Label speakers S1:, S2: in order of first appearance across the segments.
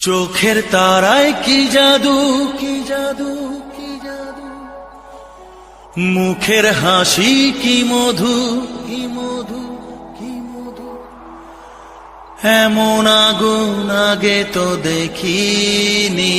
S1: চোখের তারায় কি জাদু? কি জাদু? কি জাদু? মুখের হাসি কি মধু? কি মধু? কি মধু? এমন আগুন আগে তো দেখিনি।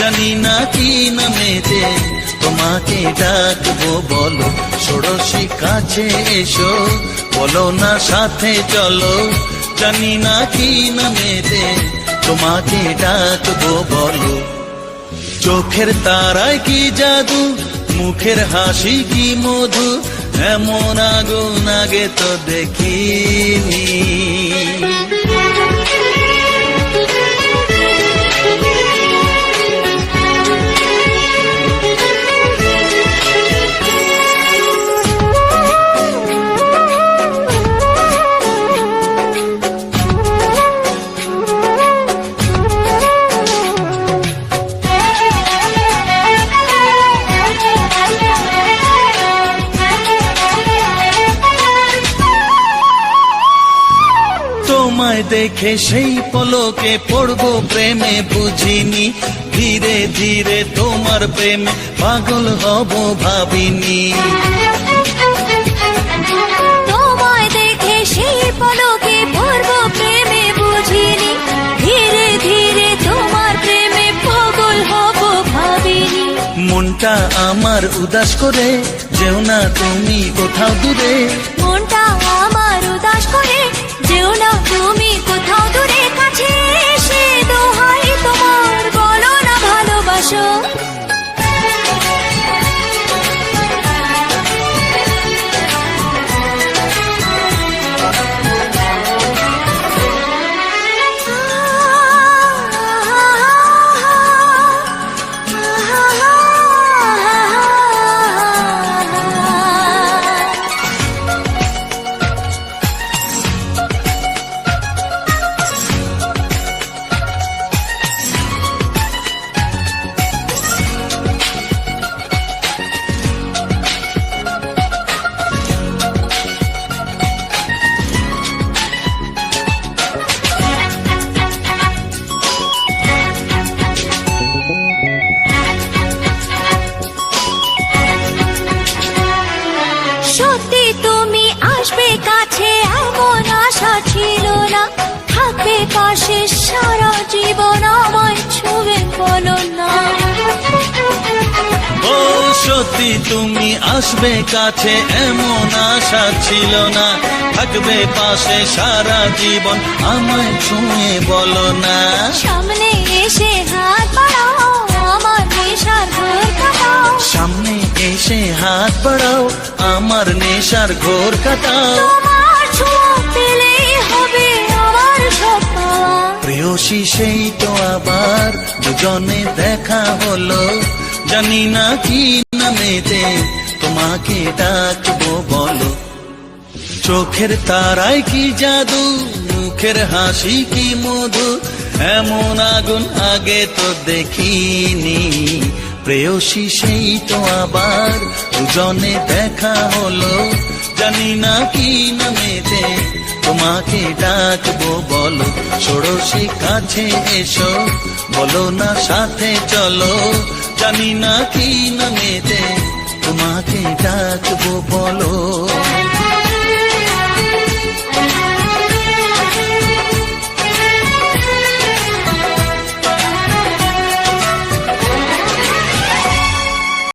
S1: জানি না কি নামেতে তোমাকে ডাকবো বলো, ষোড়শী কাছে এসো। বলো না সাথে চলো, জানি না কি নামেতে তোমাকে ডাকবো বলো। চোখের তারায় কি জাদু, মুখের হাসি কি মধু, এমন আগুন আগে তো দেখিনি। তোমায় দেখে সেই পলকে পড়ব প্রেমে বুঝিনি। ধীরে ধীরে তোমার প্রেমে পাগল হব ভাবিনি।
S2: তোমায় দেখে সেই পলকে পূর্ব প্রেমে বুঝিনি। ধীরে ধীরে তোমার প্রেমে পাগল হব ভাবিনি।
S1: মনটা আমার উদাস করে যেও না তুমি কোথাও দূরে।
S2: মনটা আমার উদাস করে যেও না তুমি কোথাও দূরে কাছে। সারা জীবন আমায় ছুঁয়ে বলো না।
S1: ও সত্যি তুমি আসবে কাছে এমন আশা ছিল না। থাকবে পাশে সারা জীবন আমায় ছুঁয়ে বলো না।
S2: সামনে এসে হাত বাড়াও আমার নেশার ঘর কাটাও।
S1: সামনে এসে হাত বাড়াও আমার নেশার ঘোর কাটাও। প্রেয়সী সেই তো আবার দুজনে দেখা হলো। জানি না কি নামেতে তোমাকে ডাকবো বলো। চোখের তারায় কি জাদু, মুখের হাসি কি মধু? এমন আগুন আগে তো দেখিনি। প্রেয়সী সেই তো আবার দুজনে দেখা হলো। জানি না কি নামেতে। তোমাকে ডাকবো বলো ষোড়শী কাছে এসো। বলো না সাথে চলো, জানি না কি নামেতে। তোমাকে ডাকবো বলো।